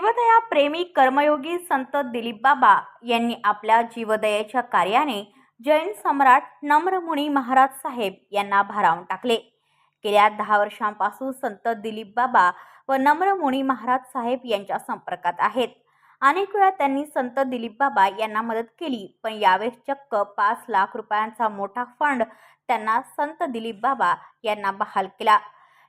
प्रेमी कर्मयोगी संत दिलीप बाबा यांनी आपल्या जीवदयाच्या कार्याने जैन सम्राट नम्रमुनी महाराज साहेब यांना भारावून टाकले. गेल्या दहा वर्षांपासून संत दिलीप बाबा व नम्रमुनी महाराज साहेब यांच्या संपर्कात आहेत. अनेक वेळा त्यांनी संत दिलीप बाबा यांना मदत केली पण यावेळेस चक्क पाच लाख रुपयांचा मोठा फंड त्यांना संत दिलीप बाबा यांना बहाल केला.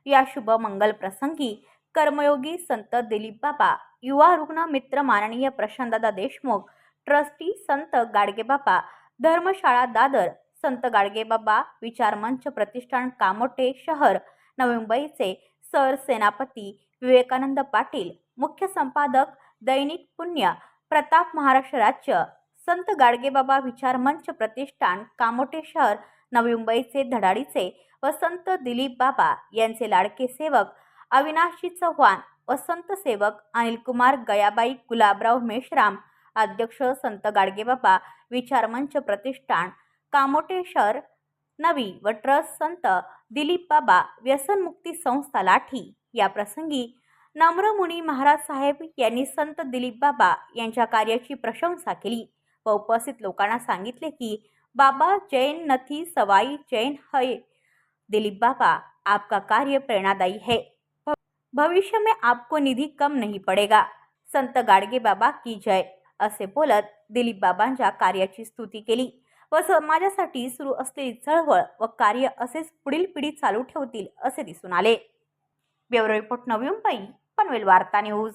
या शुभ मंगल प्रसंगी कर्मयोगी संत दिलीप बाबा युवा रुग्ण मित्र माननीय प्रशांतदादा देशमुख ट्रस्टी संत गाडगेबाबा धर्मशाळा दादर संत गाडगेबाबा विचारमंच प्रतिष्ठान कामोटे शहर नवी मुंबईचे सर सेनापती विवेकानंद पाटील मुख्य संपादक दैनिक पुण्य प्रताप महाराष्ट्र राज्य संत गाडगेबाबा विचारमंच प्रतिष्ठान कामोटे शहर नवी मुंबईचे धडाडीचे व संत दिलीप बाबा यांचे लाडके सेवक अविनाशजी चव्हाण व संत सेवक अनिलकुमार गयाबाई गुलाबराव मेश्राम अध्यक्ष संत गाडगेबाबा विचारमंच प्रतिष्ठान कामोटेश्वर नवी व ट्रस्ट संत दिलीप बाबा व्यसनमुक्ती संस्था लाठी. या प्रसंगी नम्रमुनी महाराज साहेब यांनी संत दिलीप बाबा यांच्या कार्याची प्रशंसा केली व उपस्थित लोकांना सांगितले की बाबा जैन नथी सवाई जैन हय दिलीप बाबा आपका कार्य प्रेरणादायी है. भविष्य में आपको निधी कम नहीं पडेगा। संत गाडगे बाबा की जय। असे बोलत दिलीप बाबांच्या कार्याची स्तुती केली. व समाजासाठी सुरू असलेली चळवळ व कार्य असेच पुढील पिढी चालू ठेवतील असे दिसून आले. ब्युरो रिपोर्ट नवी मुंबई पनवेल वार्ता न्यूज.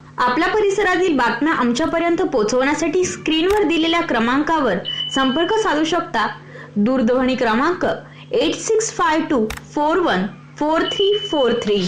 आपल्या परिसरातील बातम्या आमच्यापर्यंत पोहोचवण्यासाठी स्क्रीनवर दिलेल्या क्रमांकावर संपर्क साधू शकता. दूरध्वनी क्रमांक eight six five two four one four three four three